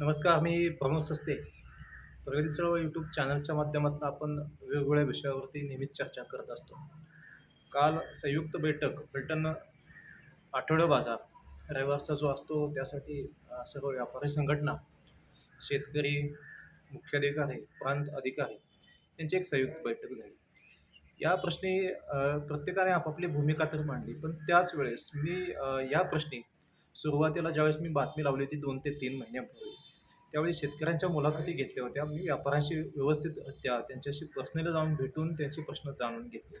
नमस्कार मी प्रमोद सस्ते. प्रगती चळवळ यूट्यूब चॅनलच्या माध्यमातून आपण वेगवेगळ्या विषयावरती नेहमीच चर्चा करत असतो. काल संयुक्त बैठक ब्रिटन आठवडा बाजार रविवारचा जो असतो त्यासाठी सर्व व्यापारी संघटना शेतकरी मुख्याधिकारी प्रांत अधिकारी यांची एक संयुक्त बैठक झाली. या प्रश्नी प्रत्येकाने आपापली भूमिका तर मांडली पण त्याच वेळेस मी या प्रश्नी सुरुवातीला ज्यावेळेस मी बातमी लावली होती दोन ते तीन महिन्यापूर्वी त्यावेळी शेतकऱ्यांच्या मुलाखती घेतल्या होत्या. मी व्यापाऱ्यांशी व्यवस्थित त्या त्यांच्याशी पर्सनली जाऊन भेटून त्यांचे प्रश्न जाणून घेतले.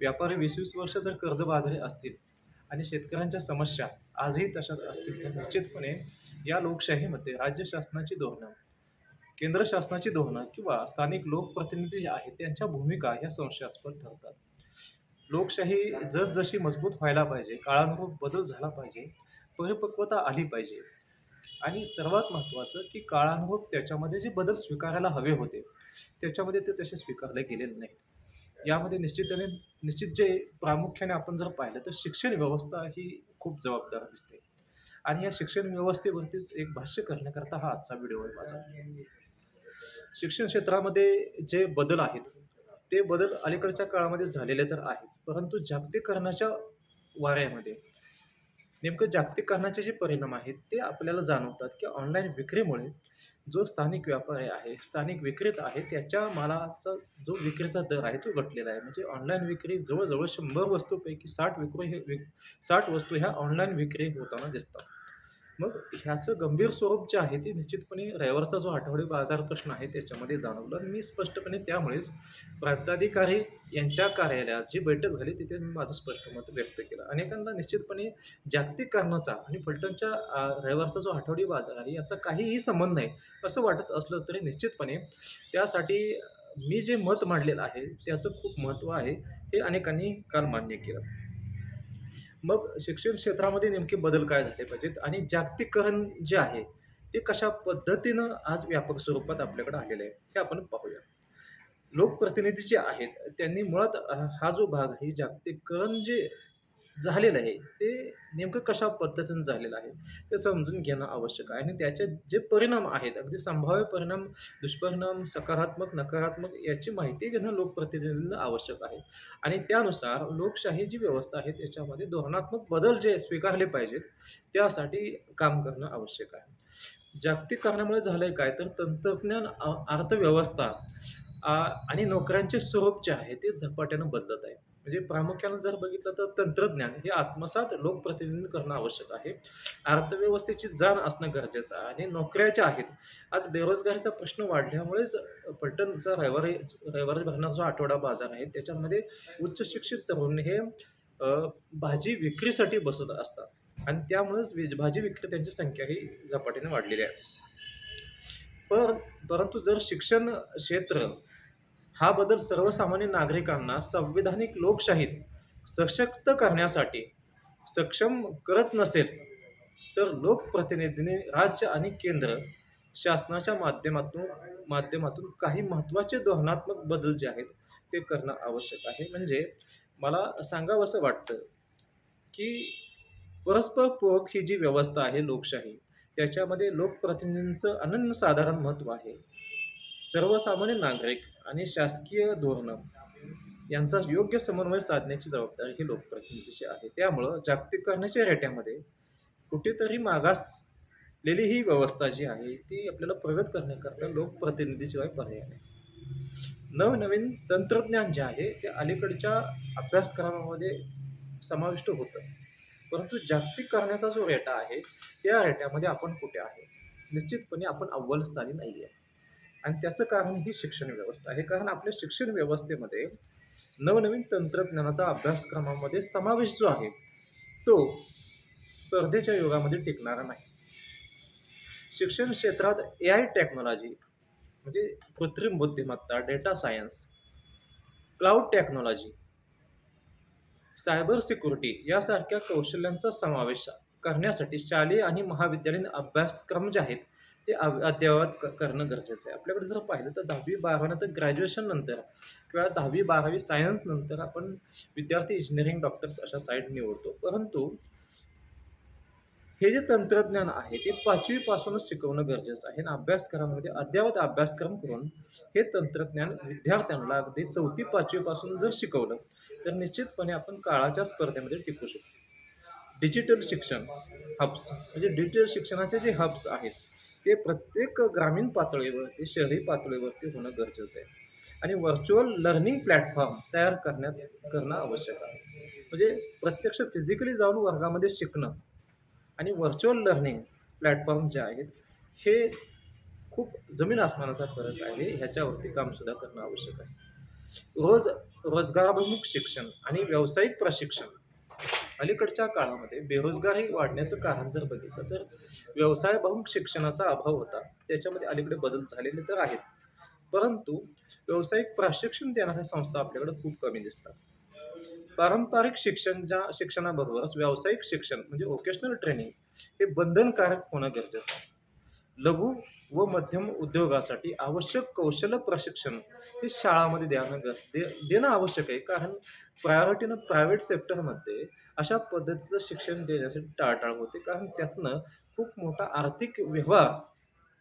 व्यापारी वीस वीस वर्ष जर कर्जबाजारी असतील आणि शेतकऱ्यांच्या समस्या आजही तशाच असतील तर निश्चितपणे या लोकशाहीमध्ये राज्य शासनाची धोरणं केंद्र शासनाची धोरणं किंवा स्थानिक लोकप्रतिनिधी जे आहेत त्यांच्या भूमिका ह्या संशयास्पद ठरतात. लोकशाही जसजशी मजबूत व्हायला पाहिजे काळानुरूप बदल झाला पाहिजे परिपक्वता आली पाहिजे आणि सर्वात महत्त्वाचं की काळानुरूप त्याच्यामध्ये जे बदल स्वीकारायला हवे होते त्याच्यामध्ये ते तसे स्वीकारले गेलेले नाहीत. यामध्ये निश्चितपणे निश्चित जे प्रामुख्याने आपण जर पाहिलं तर शिक्षण व्यवस्था ही खूप जबाबदार दिसते. आणि या शिक्षण व्यवस्थेवरतीच एक भाष्य करण्याकरता हा आजचा व्हिडिओ आहे माझा. शिक्षण क्षेत्रामध्ये जे बदल आहेत ते बदल अलीकडच्या काळामध्ये झालेले तर आहेच परंतु जागतिकीकरणाच्या वाऱ्यामध्ये नेमकं जागतिकीकरणाचे जे परिणाम आहेत ते आपल्याला जाणवतात की ऑनलाईन विक्रीमुळे जो स्थानिक व्यापारी आहे स्थानिक विक्रेता आहे त्याच्या मालाचा जो विक्रीचा दर आहे तो घटलेला आहे. म्हणजे ऑनलाईन विक्री जवळजवळ शंभर वस्तूपैकी साठ विक्री हे विक साठ वस्तू ह्या ऑनलाईन विक्री होताना दिसतात. मग ह्याचं गंभीर स्वरूप जे आहे ते निश्चितपणे रविवारचा जो आठवडी बाजार प्रश्न आहे त्याच्यामध्ये जाणवलं. आणि मी स्पष्टपणे त्यामुळेच प्रांताधिकारी यांच्या कार्यालयात जी बैठक झाली तिथे मी माझं स्पष्ट मत व्यक्त केलं. अनेकांना निश्चितपणे जागतिकीकरणाचा आणि फलटणच्या रविवारचा जो आठवडी बाजार आहे याचा काहीही संबंध नाही असं वाटत असलं तरी निश्चितपणे त्यासाठी मी जे मत मांडलेलं आहे त्याचं खूप महत्त्व आहे हे अनेकांनी काल मान्य केलं. मग शिक्षण क्षेत्रामध्ये नेमके बदल काय झाले पाहिजेत? आणि जागतिकरण जे आहे ते कशा पद्धतीनं आज व्यापक स्वरूपात आपल्याकडे आलेलं आहे हे आपण पाहूया. लोकप्रतिनिधी जे आहेत त्यांनी मुळात हा जो भाग आहे जागतिकरण जे झालेलं आहे. ते नेमकं कशा पद्धतीनं झालेलं आहे ते समजून घेणं आवश्यक आहे. आणि त्याचे जे परिणाम आहेत अगदी संभाव्य परिणाम दुष्परिणाम सकारात्मक नकारात्मक याची माहिती घेणं लोकप्रतिनिधींना आवश्यक आहे. आणि त्यानुसार लोकशाही जी व्यवस्था आहे त्याच्यामध्ये धोरणात्मक बदल जे स्वीकारले पाहिजेत त्यासाठी काम करणं आवश्यक आहे. जागतिक कारणामुळे झालं आहे काय? तर तंत्रज्ञान अर्थव्यवस्था आ, आणि नोकऱ्यांचे स्वरूप जे आहे ते झपाट्यानं बदलत आहे. म्हणजे प्रामुख्यानं जर बघितलं तर तंत्रज्ञान हे आत्मसात लोकप्रतिनिधी करणं आवश्यक आहे. अर्थव्यवस्थेची जाण असणं गरजेचं आहे आणि नोकऱ्या ज्या आहेत आज बेरोजगारीचा प्रश्न वाढल्यामुळेच पलटणचा रविवारी रविवारी भरणारा जो आठवडा बाजार आहे त्याच्यामध्ये उच्च शिक्षित तरुण हे भाजी विक्रीसाठी बसत असतात. आणि त्यामुळेच भाजी विक्रेत्यांची संख्या ही झपाट्याने वाढलेली आहे. पर परंतु जर शिक्षण क्षेत्र हा बदल सर्वसामान्य नागरिकांना संविधानिक लोकशाहीत सशक्त करण्यासाठी सक्षम करत नसेल तर लोकप्रतिनिधींनी राज्य आणि केंद्र शासनाच्या माध्यमातून माध्यमातून काही महत्त्वाचे धोरणात्मक बदल जे आहेत ते करणं आवश्यक आहे. म्हणजे मला सांगावंसं वाटतं की परस्पर पोहक ही जी व्यवस्था आहे लोकशाही त्याच्यामध्ये लोकप्रतिनिधींचं अनन्यसाधारण महत्त्व आहे. सर्वसामान्य नागरिक आणि शासकीय धोरणं. यांचा योग्य समन्वय साधण्याची जबाबदारी ही लोकप्रतिनिधीची आहे. त्यामुळं जागतिकीकरणाच्या रेट्यामध्ये कुठेतरी मागासलेली ही व्यवस्था जी आहे ती आपल्याला प्रगत करण्याकरता लोकप्रतिनिधीशिवाय पर्याय नाही. नवनवीन तंत्रज्ञान जे आहे ते अलीकडच्या अभ्यासक्रमामध्ये समाविष्ट होतं. परंतु जागतिक करण्याचा जो रेटा आहे त्या रेट्यामध्ये आपण कुठे आहे? निश्चितपणे आपण अव्वल स्थानी नाही आहे आणि त्याचं कारण ही शिक्षण व्यवस्था. आहे कारण आपल्या शिक्षण व्यवस्थेमध्ये नवनवीन तंत्रज्ञानाचा अभ्यासक्रमामध्ये समावेश जो आहे तो स्पर्धेच्या युगामध्ये टिकणारा नाही. शिक्षण क्षेत्रात ए आय टेक्नॉलॉजी म्हणजे कृत्रिम बुद्धिमत्ता data science cloud technology cyber security यासारख्या कौशल्यांचा समावेश करण्यासाठी शालेय आणि महाविद्यालयीन अभ्यासक्रम जे आहेत ते अद्ययावत करणं गरजेचं आहे. आपल्याकडे जर पाहिलं तर दहावी बारावीनंतर ग्रॅज्युएशन नंतर किंवा दहावी बारावी सायन्स नंतर आपण विद्यार्थी इंजिनिअरिंग डॉक्टर्स अशा साईड निवडतो. परंतु हे जे तंत्रज्ञान आहे ते पाचवीपासूनच शिकवणं गरजेचं आहे. आणि अभ्यासक्रमामध्ये अद्ययावत अभ्यासक्रम करून हे तंत्रज्ञान विद्यार्थ्यांना अगदी चौथी पाचवीपासून जर शिकवलं तर निश्चितपणे आपण काळाच्या स्पर्धेमध्ये टिकू शकतो डिजिटल शिक्षण हब्स म्हणजे डिजिटल शिक्षणाचे जे हब्स आहेत ते प्रत्येक ग्रामीण पातळीवरती शहरी पातळीवरती होणं गरजेचं आहे. आणि व्हर्च्युअल लर्निंग प्लॅटफॉर्म तयार करण्यात करणं आवश्यक आहे. म्हणजे प्रत्यक्ष फिजिकली जाऊन वर्गामध्ये शिकणं आणि व्हर्च्युअल लर्निंग प्लॅटफॉर्म जे आहेत हे खूप जमीन आसमानाचा फरक आहे. ह्याच्यावरती कामसुद्धा करणं आवश्यक आहे. रोज रोजगाराभिमुख शिक्षण आणि व्यावसायिक प्रशिक्षण अलीकडच्या काळामध्ये बेरोजगारी वाढण्याचं कारण जर बघितलं तर व्यवसायभिमुख शिक्षणाचा अभाव होता. त्याच्यामध्ये अलीकडे बदल झालेले तर आहेच. परंतु व्यावसायिक प्रशिक्षण देणाऱ्या संस्था आपल्याकडे खूप कमी दिसतात. पारंपरिक शिक्षण ज्या शिक्षणाबरोबरच व्यावसायिक शिक्षण म्हणजे व्होकेशनल ट्रेनिंग हे बंधनकारक होणं गरजेचं आहे. लघु व मध्यम उद्योगासाठी आवश्यक कौशल्य प्रशिक्षण हे शाळामध्ये द्यानं गर दे देणं आवश्यक आहे. कारण प्रायोरिटीनं प्रायव्हेट सेक्टरमध्ये अशा पद्धतीचं शिक्षण देण्यासाठी टाळटाळ होते. कारण त्यातनं खूप मोठा आर्थिक व्यवहार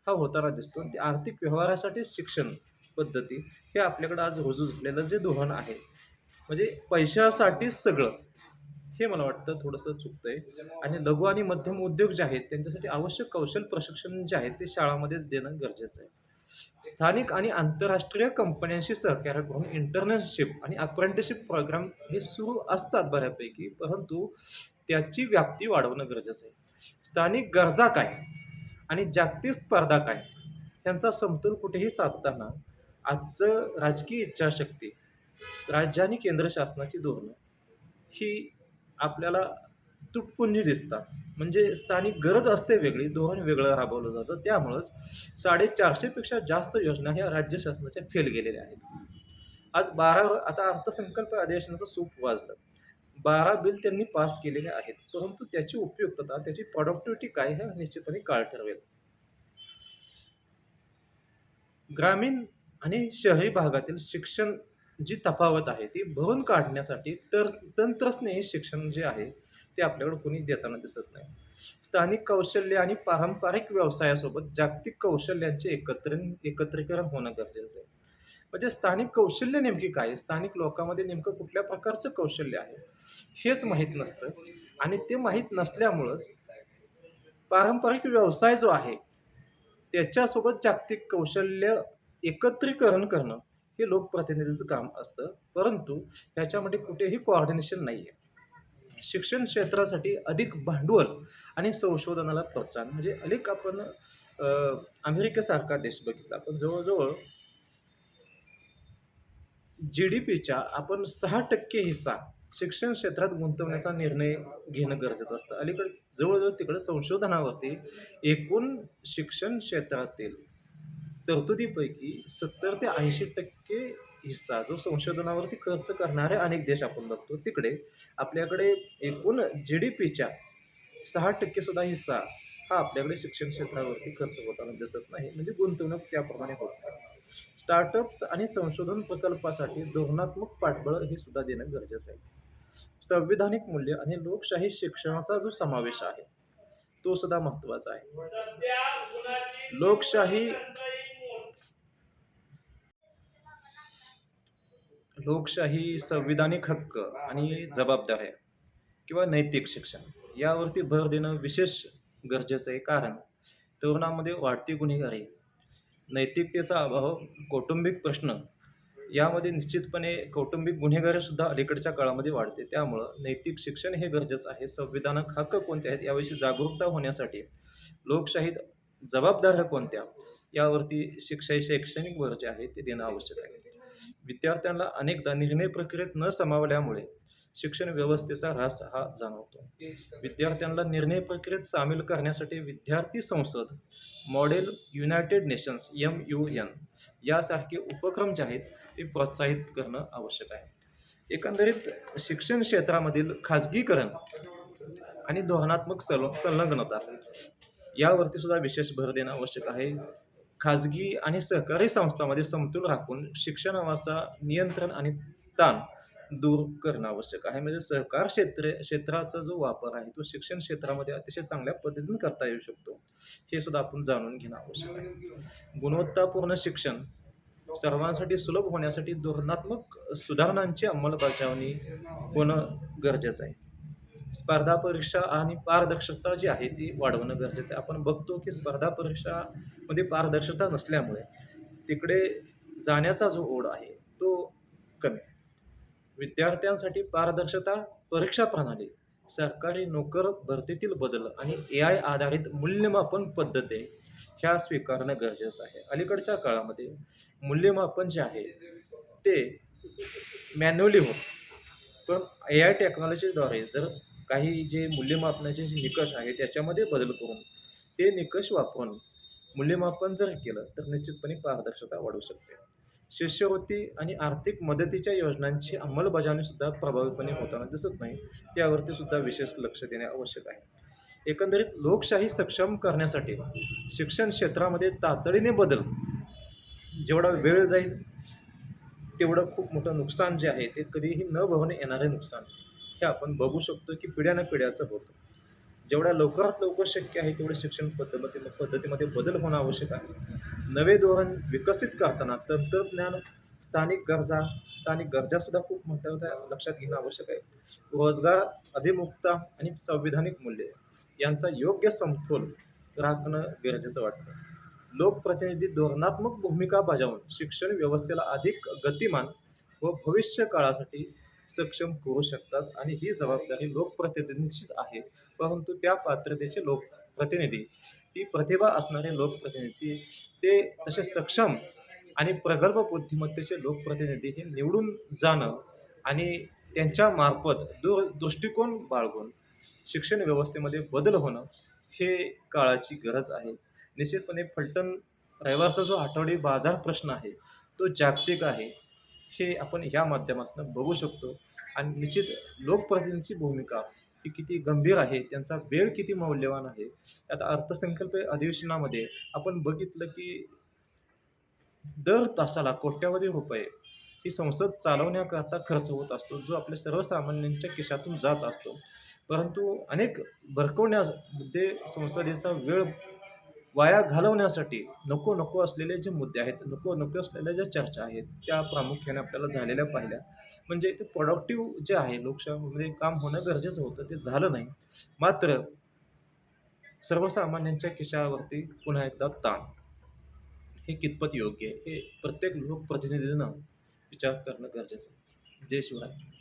हा होताना दिसतो. आणि ते आर्थिक व्यवहारासाठीच शिक्षण पद्धती हे आपल्याकडं आज रुजू झालेलं जे धोरण आहे. म्हणजे पैशासाठीच सगळं हे मला वाटतं थोडंसं चुकतं आहे आणि लघु आणि मध्यम उद्योग जे आहेत त्यांच्यासाठी आवश्यक कौशल प्रशिक्षण जे आहे ते शाळामध्येच देणं गरजेचं आहे. स्थानिक आणि आंतरराष्ट्रीय कंपन्यांशी सहकार्य करून इंटर्नशिप आणि अप्रेंटिसशिप प्रोग्राम हे सुरू असतात बऱ्यापैकी परंतु त्याची व्याप्ती वाढवणं गरजेचं आहे. स्थानिक गरजा काय आणि जागतिक स्पर्धा काय यांचा समतोल कुठेही साधताना आजचं राजकीय इच्छाशक्ती राज्य आणि केंद्र शासनाची धोरणं ही आपल्याला तुटपुंजी दिसतात. म्हणजे स्थानिक गरज असते वेगळी धोरण वेगळं राबवलं जातं. त्यामुळंच साडेचारशेपेक्षा जास्त योजना ह्या राज्य शासनाच्या फेल गेलेल्या आहेत. आज बारा आता अर्थसंकल्प अधिवेशनाचं सूप वाजलं. बारा बिल त्यांनी पास केलेले आहेत. परंतु त्याची उपयुक्तता त्याची प्रॉडक्टिव्हिटी काय हे निश्चितपणे काळ ठरवेल. ग्रामीण आणि शहरी भागातील शिक्षण जी तफावत आहे ती भरून काढण्यासाठी तर तंत्रस्नेही शिक्षण जे आहे ते आपल्याकडे कोणी देताना दिसत नाही. स्थानिक कौशल्य आणि पारंपरिक व्यवसायासोबत जागतिक कौशल्यांचे एकत्र एकत्रीकरण होणं गरजेचं आहे. म्हणजे स्थानिक कौशल्य नेमकी काय? आहे? स्थानिक लोकांमध्ये नेमकं कुठल्या प्रकारचं कौशल्य आहे? हेच माहीत नसतं. आणि ते माहीत नसल्यामुळंच पारंपरिक व्यवसाय जो आहे त्याच्यासोबत जागतिक कौशल्य एकत्रीकरण करणं हे लोकप्रतिनिधीचं काम असतं. परंतु ह्याच्यामध्ये कुठेही कोऑर्डिनेशन नाही आहे शिक्षण क्षेत्रासाठी अधिक भांडवल आणि संशोधनाला प्रोत्साहन. म्हणजे अनेक आपण अमेरिकेसारखा देश बघितला. आपण जवळजवळ जी डी पीच्या आपण सहा टक्के हिस्सा शिक्षण क्षेत्रात गुंतवण्याचा निर्णय घेणं गरजेचं असतं. अलीकडे जवळजवळ तिकडे संशोधनावरती एकूण शिक्षण क्षेत्रातील तरतुदीपैकी सत्तर ते ऐंशी टक्के हिस्सा जो संशोधनावरती खर्च करणारे अनेक देश आपण बघतो तिकडे आपल्याकडे एकूण जी डी पीच्या सहा टक्केसुद्धा हिस्सा हा आपल्याकडे शिक्षण क्षेत्रावरती खर्च होताना दिसत नाही. म्हणजे गुंतवणूक त्याप्रमाणे होत नाही. स्टार्टअप्स आणि संशोधन प्रकल्पासाठी धोरणात्मक पाठबळ हे सुद्धा देणं गरजेचं आहे. संविधानिक मूल्य आणि लोकशाही शिक्षणाचा जो समावेश आहे तो सुद्धा महत्त्वाचा आहे. लोकशाही लोकशाही संविधानिक हक्क आणि जबाबदाऱ्या किंवा नैतिक शिक्षण यावरती भर देणं विशेष गरजेचं आहे. कारण तरुणामध्ये वाढती गुन्हेगारी नैतिकतेचा अभाव कौटुंबिक प्रश्न यामध्ये निश्चितपणे कौटुंबिक गुन्हेगारीसुद्धा अलीकडच्या काळामध्ये वाढते. त्यामुळं नैतिक शिक्षण हे गरजेचं आहे. संविधानक हक्क कोणते आहेत याविषयी जागरूकता होण्यासाठी लोकशाहीत जबाबदाऱ्या कोणत्या यावरती शिक्षा शैक्षणिक भर जे आहे ते देणं आवश्यक आहे. विद्यार्थ्यांना अनेकदा निर्णय प्रक्रियेत न समावल्यामुळे शिक्षण व्यवस्थेचा ऱ्हास हा जाणवतो. विद्यार्थ्यांना निर्णय प्रक्रियेत सामील करण्यासाठी विद्यार्थी संसद model United Nations M U N यासारखे उपक्रम जे आहेत ते प्रोत्साहित करणं आवश्यक आहे. एकंदरीत शिक्षण क्षेत्रामधील खाजगीकरण आणि धोरणात्मक सल संलग्नता यावरती सुद्धा विशेष भर देणं आवश्यक आहे. खाजगी आणि सहकारी संस्थांमध्ये समतोल राखून शिक्षणावरचा नियंत्रण आणि ताण दूर करणं आवश्यक आहे. म्हणजे सहकार क्षेत्र क्षेत्राचा जो वापर आहे तो शिक्षण क्षेत्रामध्ये अतिशय चांगल्या पद्धतीने करता येऊ शकतो. हे सुद्धा आपण जाणून घेणं आवश्यक आहे. गुणवत्तापूर्ण शिक्षण सर्वांसाठी सुलभ होण्यासाठी धोरणात्मक सुधारणांची अंमलबजावणी होणं गरजेचं आहे. स्पर्धा परीक्षा आणि पारदर्शकता जी आहे ती वाढवणं गरजेचं आहे. आपण बघतो की स्पर्धा परीक्षामध्ये पारदर्शकता नसल्यामुळे तिकडे जाण्याचा जो ओढ आहे तो कमी आहे. विद्यार्थ्यांसाठी पारदर्शकता परीक्षा प्रणाली सरकारी नोकर भरतीतील बदल आणि ए आय आधारित मूल्यमापन पद्धती ह्या स्वीकारणं गरजेचं आहे. अलीकडच्या काळामध्ये मूल्यमापन जे आहे ते मॅन्युअली होत. पण ए आय टेक्नॉलॉजीद्वारे जर काही जे मूल्यमापनाचे जे निकष आहे त्याच्यामध्ये बदल करून ते निकष वापरून मूल्यमापन जर केलं तर निश्चितपणे पारदर्शकता वाढू शकते. शिष्यवृत्ती आणि आर्थिक मदतीच्या योजनांची अंमलबजावणीसुद्धा प्रभावीपणे होताना दिसत नाही त्यावरती सुद्धा विशेष लक्ष देणे आवश्यक आहे. एकंदरीत लोकशाही सक्षम करण्यासाठी शिक्षण क्षेत्रामध्ये तातडीने बदल जेवढा वेळ जाईल तेवढं खूप मोठं नुकसान जे आहे ते कधीही न भवणे येणारे नुकसान. हे आपण बघू शकतो की पिढ्यानं पिढ्याचं होतं. जेवढ्या लवकरात लवकर शक्य आहे तेवढे शिक्षण पद्धती पद्धतीमध्ये बदल होणं आवश्यक आहे. नवे धोरण विकसित करताना तंत्रज्ञान स्थानिक गरजा स्थानिक गरजासुद्धा खूप महत्त्वाच्या लक्षात घेणं आवश्यक आहे. रोजगार अभिमुखता आणि संविधानिक मूल्य यांचा योग्य समतोल राखणं गरजेचं वाटतं. लोकप्रतिनिधी धोरणात्मक भूमिका बजावून शिक्षण व्यवस्थेला अधिक गतिमान व भविष्य काळासाठी सक्षम करू शकतात आणि ही जबाबदारी लोकप्रतिनिधींचीच आहे. परंतु त्या पात्रतेचे लोकप्रतिनिधी ती प्रतिभा असणारे लोकप्रतिनिधी ते तसे सक्षम आणि प्रगल्भ बुद्धिमत्तेचे लोकप्रतिनिधी हे निवडून जाणं आणि त्यांच्या मार्फत दूर दृष्टिकोन बाळगून शिक्षण व्यवस्थेमध्ये बदल होणं हे काळाची गरज आहे. निश्चितपणे फलटण रविवारचा जो आठवडी बाजार प्रश्न आहे तो जागतिक आहे. हे आपण ह्या माध्यमातून बघू शकतो. आणि निश्चित लोकप्रतिनिधीची भूमिका ही किती गंभीर आहे त्यांचा वेळ किती मौल्यवान आहे आता अर्थसंकल्प अधिवेशनामध्ये आपण बघितलं की दर तासाला कोट्यावधी रुपये ही संसद चालवण्याकरता खर्च होत असतो जो आपल्या सर्वसामान्यांच्या खिशातून जात असतो. परंतु अनेक भरकवण्यामध्ये मुद्दे संसदेचा वेळ वाया घालवण्यासाठी नको नको असलेले जे मुद्दे आहेत नको नको असलेल्या ज्या चर्चा आहेत त्या प्रामुख्याने आपल्याला झालेल्या पाहिल्या. म्हणजे ते प्रोडक्टिव्ह जे आहे लोकशाहीमध्ये काम होणं गरजेचं होतं ते झालं नाही. मात्र सर्वसामान्यांच्या खिशावरती पुन्हा एकदा ताण. हे कितपत योग्य आहे? हे प्रत्येक लोकप्रतिनिधीनं विचार करणं गरजेचं आहे. जय शिवराय.